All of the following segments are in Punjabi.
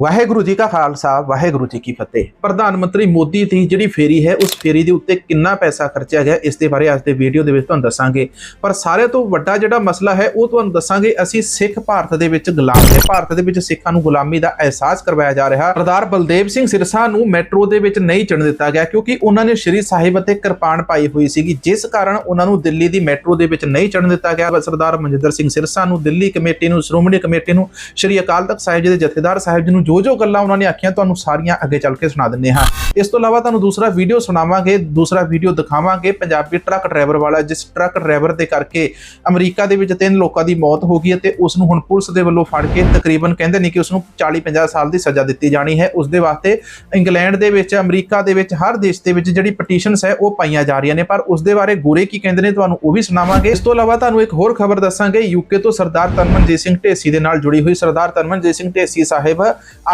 ਵਾਹਿਗੁਰੂ ਜੀ ਕਾ ਖਾਲਸਾ, ਵਾਹਿਗੁਰੂ ਜੀ ਕੀ ਫਤਿਹ। ਪ੍ਰਧਾਨ ਮੰਤਰੀ ਮੋਦੀ ਦੀ ਜਿਹੜੀ ਫੇਰੀ ਹੈ, ਉਸ ਫੇਰੀ ਦੇ ਉੱਤੇ ਕਿੰਨਾ ਪੈਸਾ ਖਰਚਿਆ ਗਿਆ, ਇਸ ਦੇ ਬਾਰੇ ਅੱਜ ਦੇ ਵੀਡੀਓ ਦੇ ਵਿੱਚ ਤੁਹਾਨੂੰ ਦੱਸਾਂਗੇ। ਪਰ ਸਾਰੇ ਤੋਂ ਵੱਡਾ ਜਿਹੜਾ ਮਸਲਾ ਹੈ, ਉਹ ਤੁਹਾਨੂੰ ਦੱਸਾਂਗੇ, ਅਸੀਂ ਸਿੱਖ ਭਾਰਤ ਦੇ ਵਿੱਚ ਗੁਲਾਮ ਹੈ। ਭਾਰਤ ਦੇ ਵਿੱਚ ਸਿੱਖਾਂ ਨੂੰ ਗੁਲਾਮੀ ਦਾ ਅਹਿਸਾਸ ਕਰਵਾਇਆ ਜਾ ਰਿਹਾ। ਸਰਦਾਰ ਬਲਦੇਵ ਸਿੰਘ ਸਿਰਸਾ ਨੂੰ ਮੈਟਰੋ ਦੇ ਵਿੱਚ ਨਹੀਂ ਚੜਨ ਦਿੱਤਾ ਗਿਆ, ਕਿਉਂਕਿ ਉਹਨਾਂ ਨੇ ਸ਼੍ਰੀ ਸਾਹਿਬ ਅਤੇ ਕਿਰਪਾਨ ਪਾਈ ਹੋਈ ਸੀਗੀ, ਜਿਸ ਕਾਰਨ ਉਹਨਾਂ ਨੂੰ ਦਿੱਲੀ ਦੀ ਮੈਟਰੋ ਦੇ ਵਿੱਚ ਨਹੀਂ ਚੜਨ ਦਿੱਤਾ ਗਿਆ। ਸਰਦਾਰ ਮਨਜਿੰਦਰ ਸਿੰਘ ਸਿਰਸਾ ਨੂੰ ਦਿੱਲੀ ਕਮੇਟੀ ਨੂੰ, ਸ਼੍ਰੋਮਣੀ ਕਮੇਟੀ ਨੂੰ, ਸ਼੍ਰੀ ਅਕਾਲ ਤਖਤ ਸਾਹਿਬ ਜੀ ਦੇ ਜਥੇਦਾਰ ਸਾਹਿਬ ਜੀ ਨੂੰ ਜੋ ਜੋ ਗੱਲਾਂ ਉਹਨਾਂ ਨੇ ਆਖੀਆਂ, ਤੁਹਾਨੂੰ ਸਾਰੀਆਂ ਅੱਗੇ ਚੱਲ ਕੇ ਸੁਣਾ ਦਿੰਨੇ ਹਾਂ। ਇਸ ਤੋਂ ਇਲਾਵਾ ਤੁਹਾਨੂੰ ਦੂਸਰਾ ਵੀਡੀਓ ਸੁਣਾਵਾਂਗੇ, ਦੂਸਰਾ ਵੀਡੀਓ ਦਿਖਾਵਾਂਗੇ। ਪੰਜਾਬੀ ਟਰੱਕ ਡਰਾਈਵਰ ਵਾਲਾ, ਜਿਸ ਟਰੱਕ ਡਰਾਈਵਰ ਦੇ ਕਰਕੇ ਅਮਰੀਕਾ ਦੇ ਵਿੱਚ ਤਿੰਨ ਲੋਕਾਂ ਦੀ ਮੌਤ ਹੋ ਗਈ ਅਤੇ ਉਸ ਨੂੰ ਹੁਣ ਪੁਲਿਸ ਦੇ ਵੱਲੋਂ ਫੜ ਕੇ ਤਕਰੀਬਨ ਕਹਿੰਦੇ ਨੇ ਕਿ ਉਸ ਨੂੰ 40-50 ਸਾਲ ਦੀ ਸਜ਼ਾ ਦਿੱਤੀ ਜਾਣੀ ਹੈ। ਉਸ ਦੇ ਵਾਸਤੇ ਇੰਗਲੈਂਡ ਦੇ ਵਿੱਚ, ਅਮਰੀਕਾ ਦੇ ਵਿੱਚ, ਹਰ ਦੇਸ਼ ਦੇ ਵਿੱਚ ਜਿਹੜੀ ਪਟੀਸ਼ਨਸ ਹੈ, ਉਹ ਪਾਈਆਂ ਜਾ ਰਹੀਆਂ ਨੇ। ਪਰ ਉਸ ਦੇ ਬਾਰੇ ਗੋਰੇ ਕੀ ਕਹਿੰਦੇ ਨੇ, ਤੁਹਾਨੂੰ ਉਹ ਵੀ ਸੁਣਾਵਾਂਗੇ। ਇਸ ਤੋਂ ਇਲਾਵਾ ਤੁਹਾਨੂੰ ਇੱਕ ਹੋਰ ਖਬਰ ਦੱਸਾਂਗੇ। ਯੂਕੇ ਤੋਂ ਸਰਦਾਰ ਤਨਮਨਜੀਤ ਸਿੰਘ ਢੇਸੀ ਦੇ ਨਾਲ ਜੁੜੀ ਹੋਈ ਸਰਦਾਰ ਤਨਮਨਜੀਤ ਸਿੰਘ ਢੇਸੀ ਸਾਹਿਬ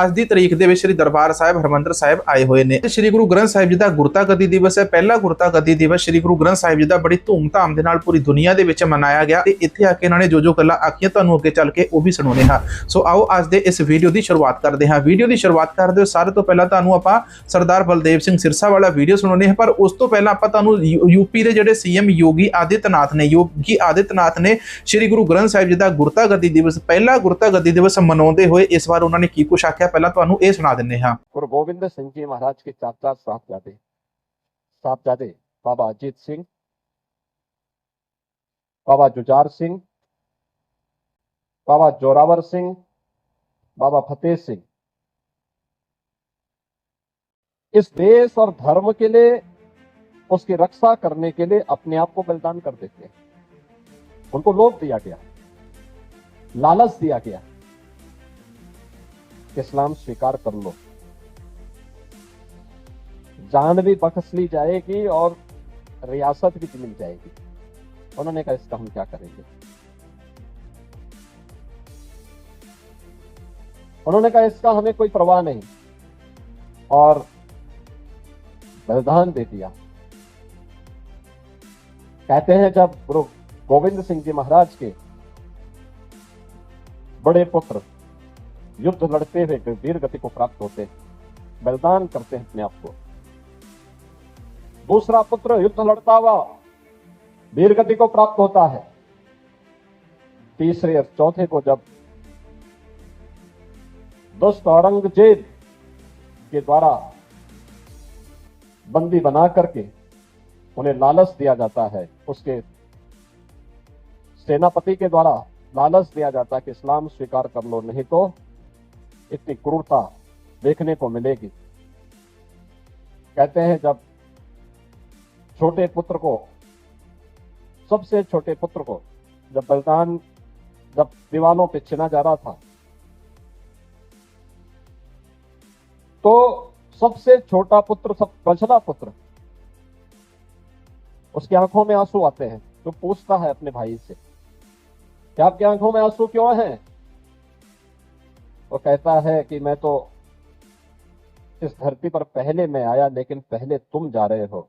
ਅੱਜ ਦੀ ਤਰੀਕ ਦੇ ਵਿੱਚ ਸ੍ਰੀ ਦਰਬਾਰ ਸਾਹਿਬ, ਹਰਮੰਦਰ ਸਾਹਿਬ ਆਏ ਹੋਏ ਨੇ। ਸ੍ਰੀ ਗੁਰੂ ਗ੍ਰੰਥ ਸਾਹਿਬ ਜੀ ਦਾ ਗੁਰਤਾ ਗੱਦੀ ਦਿਵਸ ਹੈ। ਪਹਿਲਾ ਗੁਰਤਾ ਗੱਦੀ ਦਿਵਸ ਸ੍ਰੀ ਗੁਰੂ ਗ੍ਰੰਥ ਸਾਹਿਬ ਜੀ ਦਾ ਬੜੀ ਧੂਮ-ਧਾਮ ਦੇ ਨਾਲ ਪੂਰੀ ਦੁਨੀਆ ਦੇ ਵਿੱਚ ਮਨਾਇਆ ਗਿਆ। ਤੇ ਇੱਥੇ ਆ ਕੇ ਇਹਨਾਂ ਨੇ ਜੋ ਜੋ ਗੱਲਾਂ ਆਖੀਆਂ, ਤੁਹਾਨੂੰ ਅੱਗੇ ਚੱਲ ਕੇ ਉਹ ਵੀ ਸੁਣਾਉਣੇ ਹਾਂ। ਸੋ ਆਓ ਅੱਜ ਦੇ ਇਸ ਵੀਡੀਓ ਦੀ ਸ਼ੁਰੂਆਤ ਕਰਦੇ ਹਾਂ। ਵੀਡੀਓ ਦੀ ਸ਼ੁਰੂਆਤ ਕਰਦੇ ਹੋ ਸਾਰੇ ਤੋਂ ਪਹਿਲਾਂ ਤੁਹਾਨੂੰ ਆਪਾਂ ਸਰਦਾਰ ਬਲਦੇਵ ਸਿੰਘ ਸਿਰਸਾ ਵਾਲਾ ਵੀਡੀਓ ਸੁਣਾਉਣੇ ਹਾਂ। ਪਰ ਉਸ ਤੋਂ ਪਹਿਲਾਂ ਆਪਾਂ ਤੁਹਾਨੂੰ ਯੂ- ਯੂਪੀ ਦੇ ਜਿਹੜੇ ਸੀਐਮ ਯੋਗੀ ਆਦਿੱਤਨਾਥ ਨੇ, ਯੋਗੀ ਆਦਿੱਤਨਾਥ ਨੇ ਸ੍ਰੀ ਗੁਰੂ ਗ੍ਰੰਥ ਸਾਹਿਬ ਜੀ ਦਾ ਗੁਰਤਾ ਗੱਦੀ ਦਿਵਸ, ਪਹਿਲਾ ਗੁਰਤਾ ਗੱਦੀ ਦਿਵਸ ਮਨਾਉਂਦੇ ਹੋਏ ਇਸ ਵਾਰ ਉਹਨਾਂ ਨੇ ਕੀ ਕੁਛ ਆਖਿਆ ਪਹਿਲਾਂ ਤੁਹਾਨੂੰ ਇਹ ਸੁਣਾ ਦਿੰਨੇ ਹਾਂ गुरु गोविंद सिंह जी महाराज के चाचा साहबजादे साहबजादे बाबा अजीत सिंह बाबा जुजार सिंह बाबा जोरावर सिंह बाबा फतेह सिंह इस देश और धर्म के लिए उसकी रक्षा करने के लिए अपने आप को बलिदान कर देते हैं उनको लोभ दिया गया लालच दिया गया कि इस्लाम स्वीकार कर लो। जान भी बख्श ली जाएगी और रियासत भी मिल जाएगी। उन्होंने कहा, इसका हम क्या करेंगे? उन्होंने कहा, इसका हमें कोई परवाह नहीं। और बलिदान दे दिया। कहते हैं, जब गुरु गोविंद सिंह जी महाराज के बड़े पुत्र युद्ध लड़ते हुए वीर गति को प्राप्त होते हैं। बलिदान करते हैं अपने आप को। दूसरा पुत्र युद्ध लड़ता हुआ वीर गति को प्राप्त होता है। तीसरे और चौथे को जब दुष्ट औरंगज़ेब के द्वारा बंदी बना करके उन्हें लालच दिया जाता है, उसके सेनापति के द्वारा लालच दिया जाता है कि इस्लाम स्वीकार कर लो, नहीं तो इतनी क्रूरता देखने को मिलेगी। कहते हैं जब छोटे पुत्र को, सबसे छोटे पुत्र को, जब बलिदान, जब दीवानों पे छिना जा रहा था तो सबसे छोटा पुत्र, सब बछड़ा पुत्र, उसकी आँखों में आँसू आते हैं तो पूछता है अपने भाई से, कि आपकी आँखों में आँसू क्यों हैं? वो कहता है कि मैं तो इस धरती पर पहले मैं आया, लेकिन पहले तुम जा रहे हो।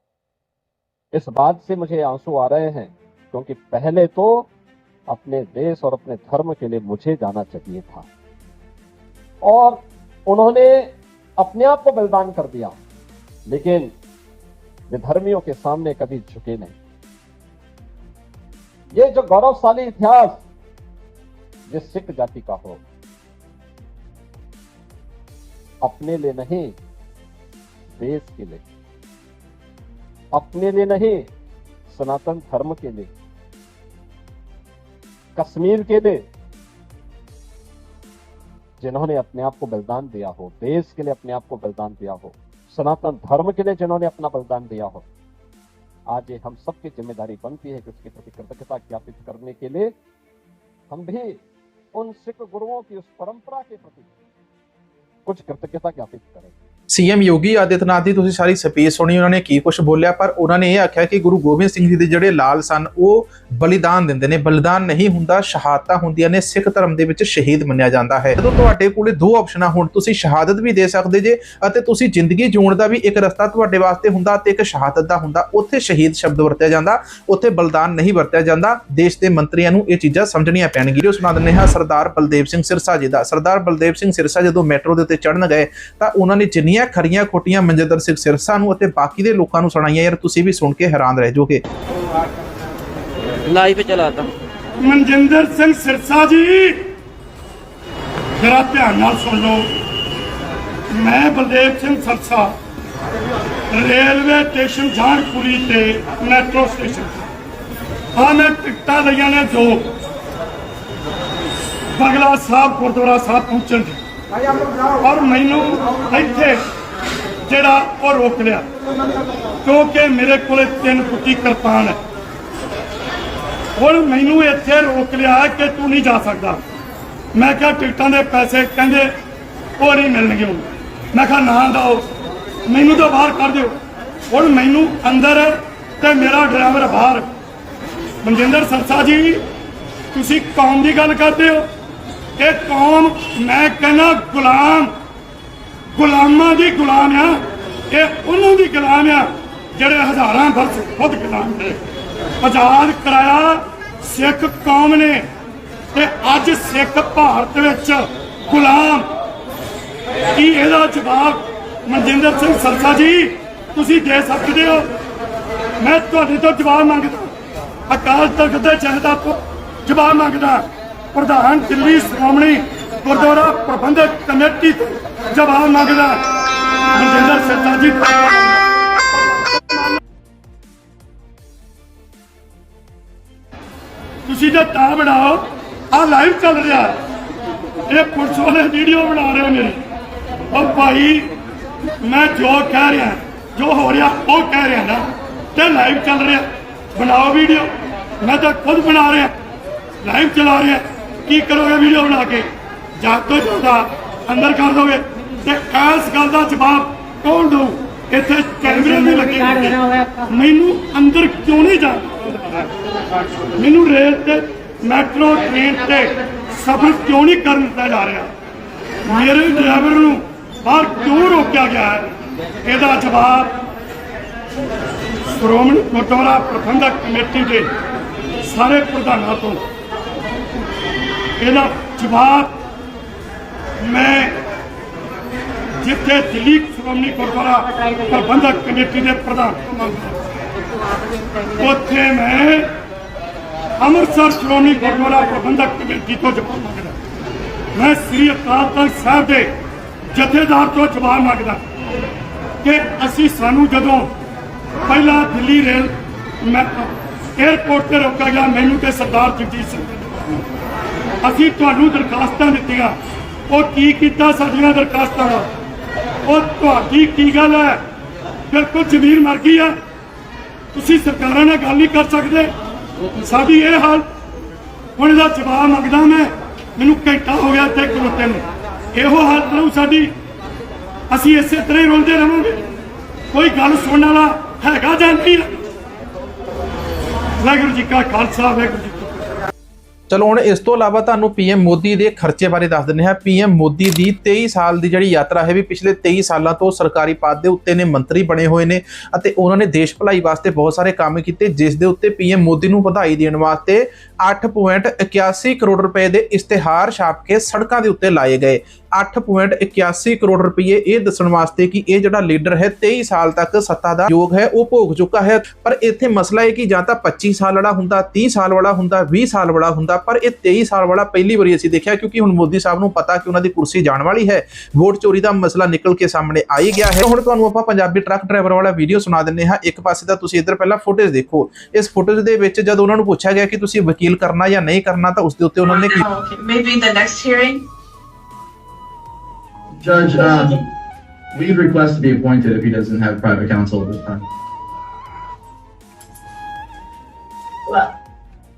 इस बात से मुझे आँसू आ रहे हैं, क्योंकि पहले तो अपने देश और अपने धर्म के लिए मुझे जाना चाहिए था। और उन्होंने अपने आप को बलिदान कर दिया, लेकिन विधर्मियों के सामने कभी झुके नहीं। ये जो गौरवशाली इतिहास जिस सिख जाति का हो। अपने लिए नहीं, देश के लिए। अपने लिए नहीं, सनातन धर्म के लिए। कश्मीर के लिए, जिन्होंने अपने आप को बलिदान दिया हो। देश के लिए अपने आप को बलिदान दिया हो। सनातन धर्म के लिए जिन्होंने अपना बलिदान दिया हो। आज ये हम सबकी ज़िम्मेदारी बनती है कि उसके प्रति कृतज्ञता ज्ञापित करने के लिए हम भी उन सिख गुरुओं की उस परंपरा के प्रति कुछ कृतज्ञता ज्ञापित करें ਸੀਐਮ ਯੋਗੀ ਆਦਿਤਨਾਥ ਦੀ ਤੁਸੀਂ ਸਾਰੀ ਸਪੀਚ ਸੁਣੀ, ਉਹਨਾਂ ਨੇ ਕੀ ਕੁਝ ਬੋਲਿਆ, ਪਰ ਉਹਨਾਂ ਨੇ ਇਹ ਆਖਿਆ ਕਿ ਗੁਰੂ ਗੋਬਿੰਦ ਸਿੰਘ ਜੀ ਦੇ ਜਿਹੜੇ ਲਾਲ ਸਨ, ਉਹ ਬਲੀਦਾਨ ਦਿੰਦੇ ਨੇ। ਬਲੀਦਾਨ ਨਹੀਂ ਹੁੰਦਾ, ਸ਼ਹਾਦਤਾਂ ਹੁੰਦੀਆਂ ਨੇ, ਸਿੱਖ ਧਰਮ ਦੇ ਵਿੱਚ ਸ਼ਹੀਦ ਮੰਨਿਆ ਜਾਂਦਾ ਹੈ। ਜਦੋਂ ਤੁਹਾਡੇ ਕੋਲੇ ਦੋ ਆਪਸ਼ਨਾਂ ਹੋਣ ਤੁਸੀਂ ਸ਼ਹਾਦਤ ਵੀ ਦੇ ਸਕਦੇ ਜੇ, ਅਤੇ ਤੁਸੀਂ ਜ਼ਿੰਦਗੀ ਜਿਉਣ ਦਾ ਵੀ ਇੱਕ ਰਸਤਾ ਤੁਹਾਡੇ ਵਾਸਤੇ ਹੁੰਦਾ ਤੇ ਇੱਕ ਸ਼ਹਾਦਤ ਦਾ ਹੁੰਦਾ। ਉੱਥੇ ਸ਼ਹੀਦ ਸ਼ਬਦ ਵਰਤਿਆ ਜਾਂਦਾ, ਉੱਥੇ ਬਲੀਦਾਨ ਨਹੀਂ ਵਰਤਿਆ ਜਾਂਦਾ। ਦੇਸ਼ ਦੇ ਮੰਤਰੀਆਂ ਨੂੰ ਇਹ ਚੀਜ਼ਾਂ ਸਮਝਣੀਆਂ ਪੈਣਗੀਆਂ। ਸੁਣਾ ਦਿੰਦੇ ਹਾਂ ਸਰਦਾਰ ਬਲਦੇਵ ਸਿੰਘ ਸਿਰਸਾ ਜੀ ਦਾ। ਸਰਦਾਰ ਬਲਦੇਵ ਸਿੰਘ ਸਿਰਸਾ ਜਦੋਂ ਮੈਟਰੋ ਦੇ ਉੱਤੇ ਚੜਨ ਗਏ, ਤਾਂ ਉਹਨਾਂ ਨੇ ਜਿੰਨੀ ਜਿੰਨੀਆਂ ਖਰੀਆਂ ਖੋਟੀਆਂ ਮਨਜਿੰਦਰ ਸਿੰਘ ਸਿਰਸਾ ਨੂੰ ਅਤੇ ਬਾਕੀ ਦੇ ਲੋਕਾਂ ਨੂੰ ਸੁਣਾਈਆਂ ਯਾਰ ਤੁਸੀਂ ਵੀ ਸੁਣ ਕੇ ਹੈਰਾਨ ਰਹਿ ਜਾਓਗੇ ਲਾਈਵ ਚਲਾਤਾ ਮਨਜਿੰਦਰ ਸਿੰਘ ਸਿਰਸਾ ਜੀ ਜਰਾ ਧਿਆਨ ਨਾਲ ਸੁਣ ਲਓ। ਮੈਂ ਬਲਦੇਵ ਸਿੰਘ ਸਿਰਸਾ ਰੇਲਵੇ ਸਟੇਸ਼ਨ ਜਾਨਪੁਰੀ ਤੇ ਮੈਟਰੋ ਸਟੇਸ਼ਨ। ਆ ਮੈਂ ਟਿਕਟਾਂ ਲਈਆਂ ਨੇ ਦੋ ਬਗਲਾ ਸਾਹਿਬ ਗੁਰਦੁਆਰਾ ਸਾਹਿਬ ਪਹੁੰਚਣ ਦੀ। ਔਰ ਮੈਨੂੰ ਇੱਥੇ ਜਿਹੜਾ ਉਹ ਰੋਕ ਲਿਆ, ਕਿਉਂਕਿ ਮੇਰੇ ਕੋਲੇ ਤਿੰਨ ਫੁੱਟੀ ਕਿਰਪਾਨ ਹੈ। ਹੁਣ ਮੈਨੂੰ ਇੱਥੇ ਰੋਕ ਲਿਆ ਕਿ ਤੂੰ ਨਹੀਂ ਜਾ ਸਕਦਾ। ਮੈਂ ਕਿਹਾ ਟਿਕਟਾਂ ਦੇ ਪੈਸੇ ਕਹਿੰਦੇ ਉਹ ਨਹੀਂ ਮਿਲਣਗੇ ਹੁਣ। ਮੈਂ ਕਿਹਾ ਨਾ ਦਿਓ ਮੈਨੂੰ ਤਾਂ ਬਾਹਰ ਕਰ ਦਿਓ। ਹੁਣ ਮੈਨੂੰ ਅੰਦਰ ਤੇ ਮੇਰਾ ਡਰਾਈਵਰ ਬਾਹਰ। ਮਨਜਿੰਦਰ ਸਰਸਾ ਜੀ, ਤੁਸੀਂ ਕੌਮ ਦੀ ਗੱਲ ਕਰਦੇ ਹੋ? ਇਹ ਕੌਮ, ਮੈਂ ਕਹਿੰਦਾ ਗੁਲਾਮ, ਗੁਲਾਮਾਂ ਦੀ ਗੁਲਾਮ ਆ ਇਹ ਉਹਨਾਂ ਦੀ ਗੁਲਾਮ ਆ, ਜਿਹੜੇ ਹਜ਼ਾਰਾਂ ਬਰਸ ਖੁਦ ਗੁਲਾਮ ਨੇ। ਆਜ਼ਾਦ ਕਰਾਇਆ ਸਿੱਖ ਕੌਮ ਨੇ, ਤੇ ਅੱਜ ਸਿੱਖ ਭਾਰਤ ਵਿੱਚ ਗੁਲਾਮ। ਕੀ ਇਹਦਾ ਜਵਾਬ ਮਨਜਿੰਦਰ ਸਿੰਘ ਸਰਸਾ ਜੀ, ਤੁਸੀਂ ਦੇ ਸਕਦੇ ਹੋ? ਮੈਂ ਤੁਹਾਡੇ ਤੋਂ ਜਵਾਬ ਮੰਗਦਾ, ਅਕਾਲ ਤਖਤ ਦੇ ਜਹਦਾ ਜਵਾਬ ਮੰਗਦਾ। ਪ੍ਰਧਾਨ ਦਿੱਲੀ ਸ਼੍ਰੋਮਣੀ ਗੁਰਦੁਆਰਾ ਪ੍ਰਬੰਧਕ ਕਮੇਟੀ ਤੋਂ ਜਵਾਬ ਮੰਗਦਾ ਮਨਜਿੰਦਰ ਸਰਸਾ ਜੀ। ਤੁਸੀਂ ਤਾਂ ਤਾਂ ਬਣਾਓ ਆ ਲਾਈਵ ਚੱਲ ਰਿਹਾ। ਇਹ ਪੁਲਿਸ ਵਾਲੇ ਵੀਡੀਓ ਬਣਾ ਰਹੇ ਮੇਰੀ ਉਹ ਭਾਈ, ਮੈਂ ਜੋ ਕਹਿ ਰਿਹਾ, ਜੋ ਹੋ ਰਿਹਾ, ਉਹ ਕਹਿ ਰਿਹਾ ਨਾ। ਤੇ ਲਾਈਵ ਚੱਲ ਰਿਹਾ। ਬਣਾਓ ਵੀਡੀਓ ਮੈਂ ਤਾਂ ਖੁਦ ਬਣਾ ਰਿਹਾ। ਲਾਈਵ ਚਲਾ ਰਿਹਾ। ਕੀ ਕਰੋਗੇ ਵੀਡੀਓ ਬਣਾ ਕੇ? ਜਦ ਤੋਂ ਜ਼ਿਆਦਾ ਅੰਦਰ ਕਰ ਦੋਗੇ। ਤੇ ਇਸ ਗੱਲ ਦਾ ਜਵਾਬ ਕੌਣ ਦਊ? ਇੱਥੇ ਕੈਮਰੇ ਵੀ ਲੱਗੇ ਮੈਨੂੰ ਅੰਦਰ ਕਿਉਂ ਨਹੀਂ ਜਾ ਮੈਨੂੰ ਰੇਲ ਤੇ, ਮੈਟਰੋ, ਟ੍ਰੇਨ ਤੇ ਸਫ਼ਰ ਕਿਉਂ ਨਹੀਂ ਕਰਨ ਦਿੱਤਾ ਜਾ ਰਿਹਾ? ਮੇਰੇ ਡਰਾਈਵਰ ਨੂੰ ਬਾਹਰ ਕਿਉਂ ਰੋਕਿਆ ਗਿਆ ਹੈ? ਇਹਦਾ ਜਵਾਬ ਸ਼੍ਰੋਮਣੀ ਗੁਰਦੁਆਰਾ ਪ੍ਰਬੰਧਕ ਕਮੇਟੀ ਦੇ ਸਾਰੇ ਪ੍ਰਧਾਨਾਂ ਤੋਂ ਇਹਦਾ ਜਵਾਬ ਮੈਂ ਜਿੱਥੇ ਦਿੱਲੀ ਸ਼੍ਰੋਮਣੀ ਗੁਰਦੁਆਰਾ ਪ੍ਰਬੰਧਕ ਕਮੇਟੀ ਦੇ ਪ੍ਰਧਾਨ ਮੰਗਦਾ ਉੱਥੇ ਮੈਂ ਅੰਮ੍ਰਿਤਸਰ ਸ਼੍ਰੋਮਣੀ ਗੁਰਦੁਆਰਾ ਪ੍ਰਬੰਧਕ ਕਮੇਟੀ ਤੋਂ ਜਵਾਬ ਮੰਗਦਾ ਮੈਂ ਸ੍ਰੀ ਅਕਾਲ ਤਖਤ ਸਾਹਿਬ ਦੇ ਜਥੇਦਾਰ ਤੋਂ ਜਵਾਬ ਮੰਗਦਾ ਕਿ ਅਸੀਂ ਸਾਨੂੰ ਜਦੋਂ ਪਹਿਲਾਂ ਦਿੱਲੀ ਰੇਲ ਮੈਂ 에ਅਰਪੋਰਟ ਤੇ ਰੋਕਿਆ ਗਿਆ, ਮੈਨੂੰ ਤੇ ਸਰਦਾਰ ਜਗਜੀਤ ਸਿੰਘ ਅਸੀਂ ਤੁਹਾਨੂੰ ਦਰਖਾਸਤਾਂ ਦਿੱਤੀਆਂ। ਉਹ ਕੀ ਕੀਤਾ ਸਾਡੀਆਂ ਦਰਖਾਸਤਾਂ ਦਾ? ਉਹ ਤੁਹਾਡੀ ਕੀ ਗੱਲ ਹੈ? ਬਿਲਕੁਲ ਜ਼ਮੀਰ ਮਰ ਗਈ ਹੈ। ਤੁਸੀਂ ਸਰਕਾਰਾਂ ਨਾਲ ਗੱਲ ਨਹੀਂ ਕਰ ਸਕਦੇ। ਸਾਡੀ ਇਹ ਹਾਲ। ਹੁਣ ਇਹਦਾ ਜਵਾਬ ਮੰਗਦਾ ਮੈਂ। ਮੈਨੂੰ ਘੰਟਾ ਹੋ ਗਿਆ ਤੇ ਖਲੋਤੇ ਨੂੰ। ਇਹੋ ਹਾਲਤ ਰਹੂ ਸਾਡੀ। ਅਸੀਂ ਇਸੇ ਤਰ੍ਹਾਂ ਹੀ ਰੋਂਦੇ ਰਹਾਂਗੇ। ਕੋਈ ਗੱਲ ਸੁਣਨ ਵਾਲਾ ਹੈਗਾ ਜਾਂ ਨਹੀਂ? ਵਾਹਿਗੁਰੂ ਜੀ ਕਾ ਖਾਲਸਾ, ਵਾਹਿਗੁਰੂ ਜੀ ਚਲੋ ਹੁਣ ਇਸ ਤੋਂ ਇਲਾਵਾ ਤੁਹਾਨੂੰ ਪੀਐਮ ਮੋਦੀ ਦੇ ਖਰਚੇ ਬਾਰੇ ਦੱਸ ਦਿੰਦੇ ਹਾਂ। ਪੀਐਮ ਮੋਦੀ ਦੀ 23 ਸਾਲ ਦੀ ਜਿਹੜੀ ਯਾਤਰਾ ਹੈ ਵੀ ਪਿਛਲੇ 23 ਸਾਲਾਂ ਤੋਂ ਸਰਕਾਰੀ ਪਦ ਦੇ ਉੱਤੇ ਨੇ ਮੰਤਰੀ ਬਣੇ ਹੋਏ ਨੇ ਅਤੇ ਉਹਨਾਂ ਨੇ ਦੇਸ਼ ਭਲਾਈ ਵਾਸਤੇ ਬਹੁਤ ਸਾਰੇ ਕੰਮ ਕੀਤੇ, ਜਿਸ ਦੇ ਉੱਤੇ ਪੀਐਮ ਮੋਦੀ ਨੂੰ ਵਧਾਈ ਦੇਣ ਵਾਸਤੇ 8.81 ਕਰੋੜ ਰੁਪਏ ਦੇ ਇਸ਼ਤਿਹਾਰ ਛਾਪ ਕੇ ਸੜਕਾਂ ਦੇ ਉੱਤੇ ਲਾਏ ਗਏ। 8.81 ਕਰੋੜ ਰੁਪਏ ਇਹ ਦੱਸਣ ਵਾਸਤੇ ਕਿ ਇਹ ਜਿਹੜਾ ਲੀਡਰ ਹੈ 23 ਸਾਲ ਤੱਕ ਸੱਤਾ ਦਾ ਯੋਗ ਹੈ, ਉਹ ਭੋਗ ਚੁੱਕਾ ਹੈ। ਪਰ ਇੱਥੇ ਮਸਲਾ ਇਹ ਕਿ ਜਾਂ ਤਾਂ 25 ਸਾਲ ਵਾਲਾ ਹੁੰਦਾ 30 ਸਾਲ ਵਾਲਾ ਹੁੰਦਾ 20 ਸਾਲ ਵਾਲਾ ਹੁੰਦਾ, ਪਰ ਇਹ 23 ਸਾਲ ਵਾਲਾ ਪਹਿਲੀ ਵਾਰੀ ਅਸੀਂ ਦੇਖਿਆ ਕਿਉਂਕਿ ਹੁਣ ਮੋਦੀ ਸਾਹਿਬ ਨੂੰ ਪਤਾ ਕਿ ਉਹਨਾਂ ਦੀ ਕੁਰਸੀ ਜਾਣ ਵਾਲੀ ਹੈ। ਵੋਟ ਚੋਰੀ ਦਾ ਮਸਲਾ ਨਿਕਲ ਕੇ ਸਾਹਮਣੇ ਆ ਹੀ ਗਿਆ ਹੈ। ਹੁਣ ਤੁਹਾਨੂੰ ਆਪਾਂ ਪੰਜਾਬੀ ਟਰੱਕ ਡਰਾਈਵਰ ਵਾਲਾ ਵੀਡੀਓ ਸੁਣਾ ਦਿੰਦੇ ਹਾਂ। ਇੱਕ ਪਾਸੇ ਦਾ ਤੁਸੀਂ ਇੱਧਰ ਪਹਿਲਾਂ ਫੁਟੇਜ ਦੇਖੋ। ਇਸ ਫੁਟੇਜ ਦੇ ਵਿੱਚ ਜਦ ਉਹਨਾਂ ਨੂੰ ਪੁੱਛਿਆ ਗਿਆ ਕਿ ਤੁਸੀਂ ਵਕੀਲ ਕਰਨਾ ਜਾਂ ਨਹੀਂ ਕਰਨਾ ਤਾਂ ਉਸ ਦੇ ਉੱਤੇ ਉਹਨਾਂ ਨੇ ਕੀ Oh, okay. Maybe the next hearing? Judge, um, we'd request to be appointed if he doesn't have private counsel at this time. well,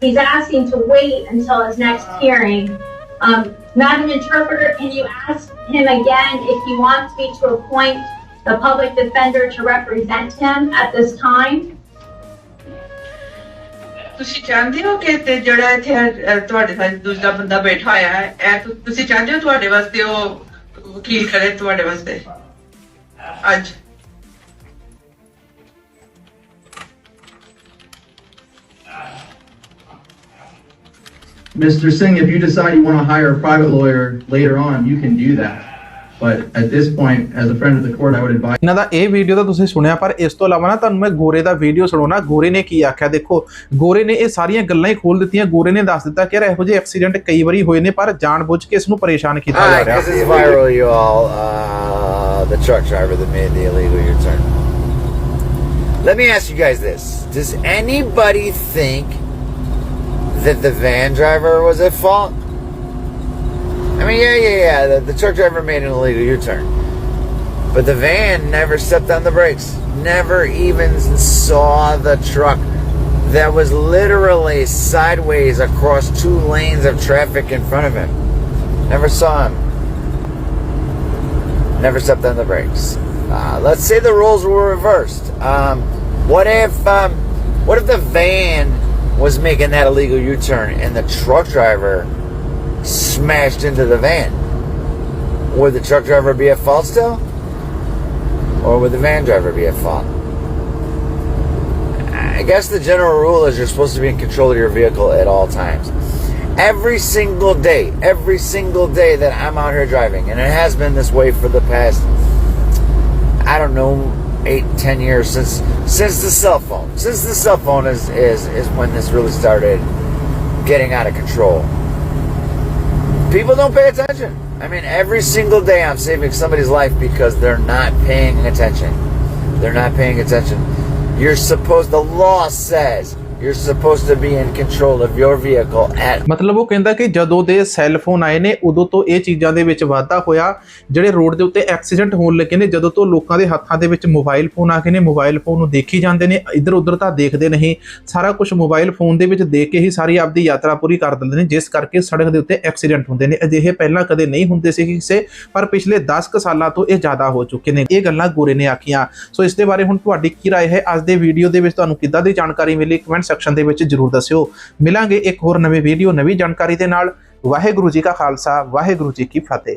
he's asking to wait until his next hearing. Um, Madam Interpreter, can you ask him again if he wants me to appoint the public defender to represent him at this time. ਤੁਸੀਂ ਚਾਹੁੰਦੇ ਹੋ ਕਿ ਤੇ ਜਿਹੜਾ ਇੱਥੇ ਅਹ, ਤੁਹਾਡੇ ਨਾਲ ਦੂਜਾ ਬੰਦਾ ਬੈਠਾ ਹੋਇਆ ਹੈ ਇਹ ਤੁ- ਤੁਸੀਂ ਚਾਹੁੰਦੇ ਹੋ ਤੁਹਾਡੇ ਵਾਸਤੇ ਉਹ ਵਕੀਲ ਕਰੇ ਤੁਹਾਡੇ ਵਾਸਤੇ ਅੱਜ Mr. Singh, if you decide you want to hire a private lawyer later on, you can do that. But at this point, as a friend of the court, I would advise ਇਹਨਾਂ ਦਾ ਇਹ ਵੀਡੀਓ ਤਾਂ ਤੁਸੀਂ ਸੁਣਿਆ ਪਰ ਇਸ ਤੋਂ ਇਲਾਵਾ ਨਾ ਤੁਹਾਨੂੰ ਮੈਂ ਗੋਰੇ ਦਾ ਵੀਡੀਓ ਸੁਣਾਉਣਾ ਗੋਰੇ ਨੇ ਕੀ ਆਖਿਆ ਦੇਖੋ ਗੋਰੇ ਨੇ ਇਹ ਸਾਰੀਆਂ ਗੱਲਾਂ ਹੀ ਖੋਲ ਦਿੱਤੀਆਂ ਗੋਰੇ ਨੇ ਦੱਸ ਦਿੱਤਾ ਕਿ ਯਾਰ ਇਹੋ ਜਿਹੇ ਐਕਸੀਡੈਂਟ ਕਈ ਵਾਰੀ ਹੋਏ ਨੇ ਪਰ ਜਾਣਬੁੱਝ ਕੇ ਇਸ ਨੂੰ ਪਰੇਸ਼ਾਨ ਕੀਤਾ ਜਾ Alright, ਰਿਹਾ this is viral, you all. Uh, the truck driver that made the illegal U-turn. Let me ask you guys this: Does anybody think that the van driver was at fault? I mean, yeah, yeah, yeah. The, the truck driver made an illegal U-turn, but the van never stepped on the brakes. Never even saw the truck that was literally sideways across two lanes of traffic in front of him. Never saw him never stepped on the brakes. Uh, let's say the roles were reversed. Um, what if um, what if the van was making that illegal U-turn and the truck driver smashed into the van? Would the truck driver be at fault still, or would the van driver be at fault? I guess the general rule is you're supposed to be in control of your vehicle at all times. Every single day, every single day that I'm out here driving, and it has been this way for the past, I don't know, eight, ten years since since the cell phone. Since the cell phone is is is when this really started getting out of control. People don't pay attention. I mean, every single day I'm saving somebody's life because they're not paying attention. They're not paying attention. You're supposed, the law says, you're supposed to be in control of your vehicle at ਮਤਲਬ ਉਹ ਕਹਿੰਦਾ ਕਿ ਜਦੋਂ ਦੇ ਸੈੱਲ ਫੋਨ ਆਏ ਨੇ ਉਦੋਂ ਤੋਂ ਇਹ ਚੀਜ਼ਾਂ ਦੇ ਵਿੱਚ ਵਾਧਾ ਹੋਇਆ ਜਿਹੜੇ ਰੋਡ ਦੇ ਉੱਤੇ ਐਕਸੀਡੈਂਟ ਹੋਣ ਲੱਗੇ ਨੇ ਜਦੋਂ ਤੋਂ ਲੋਕਾਂ ਦੇ ਹੱਥਾਂ ਦੇ ਵਿੱਚ ਮੋਬਾਈਲ ਫੋਨ ਆ ਗਏ ਨੇ ਮੋਬਾਈਲ ਫੋਨ ਨੂੰ ਦੇਖੀ ਜਾਂਦੇ ਨੇ ਇੱਧਰ ਉੱਧਰ ਤਾਂ ਦੇਖਦੇ ਨਹੀਂ ਸਾਰਾ ਕੁਝ ਮੋਬਾਈਲ ਫੋਨ ਦੇ ਵਿੱਚ ਦੇਖ ਕੇ ਹੀ ਸਾਰੀ ਆਪਦੀ ਯਾਤਰਾ ਪੂਰੀ ਕਰ ਦਿੰਦੇ ਨੇ ਜਿਸ ਕਰਕੇ ਸੜਕ ਦੇ ਉੱਤੇ ਐਕਸੀਡੈਂਟ ਹੁੰਦੇ ਨੇ ਅਜਿਹੇ ਪਹਿਲਾਂ ਕਦੇ ਨਹੀਂ ਹੁੰਦੇ ਸੀ ਕਿਸੇ ਪਰ ਪਿਛਲੇ 10 ਕੁ ਸਾਲਾਂ ਤੋਂ ਇਹ ਜ਼ਿਆਦਾ ਹੋ ਚੁੱਕੇ ਨੇ ਇਹ ਗੱਲਾਂ ਗੋਰੇ ਨੇ ਆਖੀਆਂ ਸੋ ਇਸ ਦੇ ਬਾਰੇ ਹੁਣ ਤੁਹਾਡੀ ਕੀ رائے ਹੈ ਅੱਜ ਦੇ ਵੀਡੀਓ ਦੇ ਵਿੱਚ ਤੁਹਾਨੂੰ ਕਿੱਦਾਂ ਦੀ ਜਾਣਕਾਰੀ ਮਿਲੀ ਕਮੈਂਟ ਸੈਕਸ਼ਨ ਦੇ ਵਿੱਚ ਜਰੂਰ ਦੱਸਿਓ। ਮਿਲਾਂਗੇ ਇੱਕ ਹੋਰ ਨਵੀਂ ਵੀਡੀਓ ਨਵੀਂ ਜਾਣਕਾਰੀ ਦੇ ਨਾਲ। ਵਾਹਿਗੁਰੂ ਜੀ ਕਾ ਖਾਲਸਾ, ਵਾਹਿਗੁਰੂ ਜੀ ਕੀ ਫਤਿਹ।